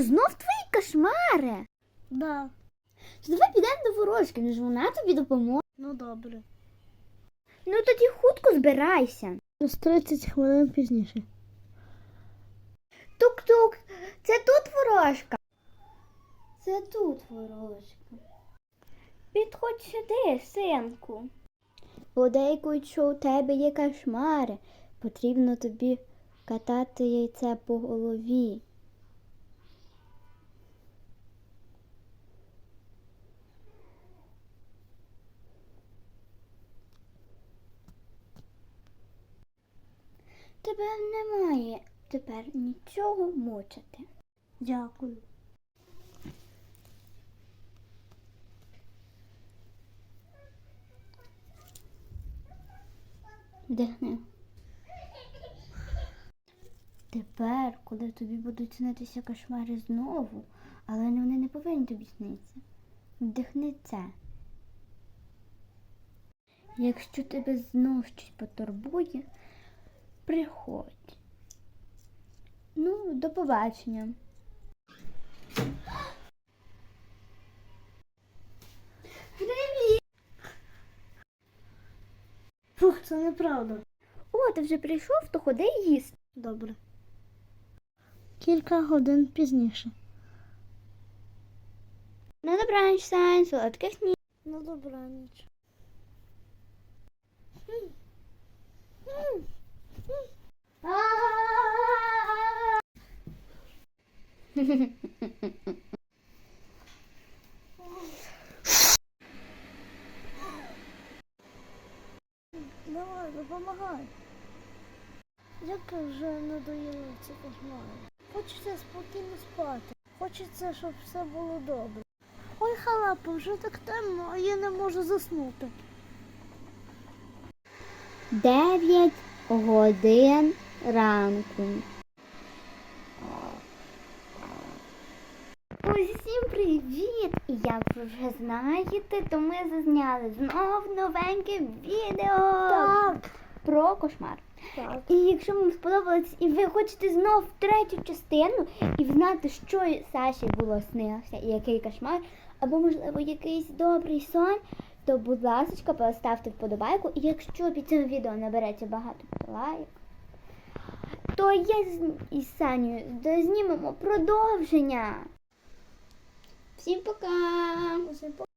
знов твої кошмари? Да. То Давай підемо до ворожки, ну ж вона тобі допоможе. Ну добре. Ну тоді хутко збирайся. З 30 хвилин пізніше. Тук-тук, це тут ворожка. Це тут ворожка. Підходь сюди, синку. Подейкують, що у тебе є кошмари. Потрібно тобі катати яйце по голові. Тебе немає тепер нічого мучити. Дякую. Вдихни. Тепер, коли тобі будуть снитися кошмари знову, але вони не повинні тобі снитися. Вдихни це. Якщо тебе знов щось потурбує, приходь. Ну, до побачення. Привіт! Фух, це неправда. О, ти вже прийшов, то ходи їсти. Добре. Кілька годин пізніше. На добраніч, Сань, солодких снів. Ну добраніч. Давай, допомагай. Як вже надоїли ці кошмари. Хочеться спокійно спати. Хочеться, щоб все було добре. Ой, халапа, вже так темно, а я не можу заснути. Дев'ять годин ранку. Усім привіт! І як ви вже знаєте, то ми зазняли знов новеньке відео Так. про кошмар. Так. І якщо вам сподобалось, і ви хочете знов третю частину і знати, що Саші було снилося і який кошмар, або, можливо, якийсь добрий сон, то, будь ласка, поставте вподобайку. І якщо під цим відео набереться багато лайк, то я з із Санєю знімемо продовження. Всім пока! Усім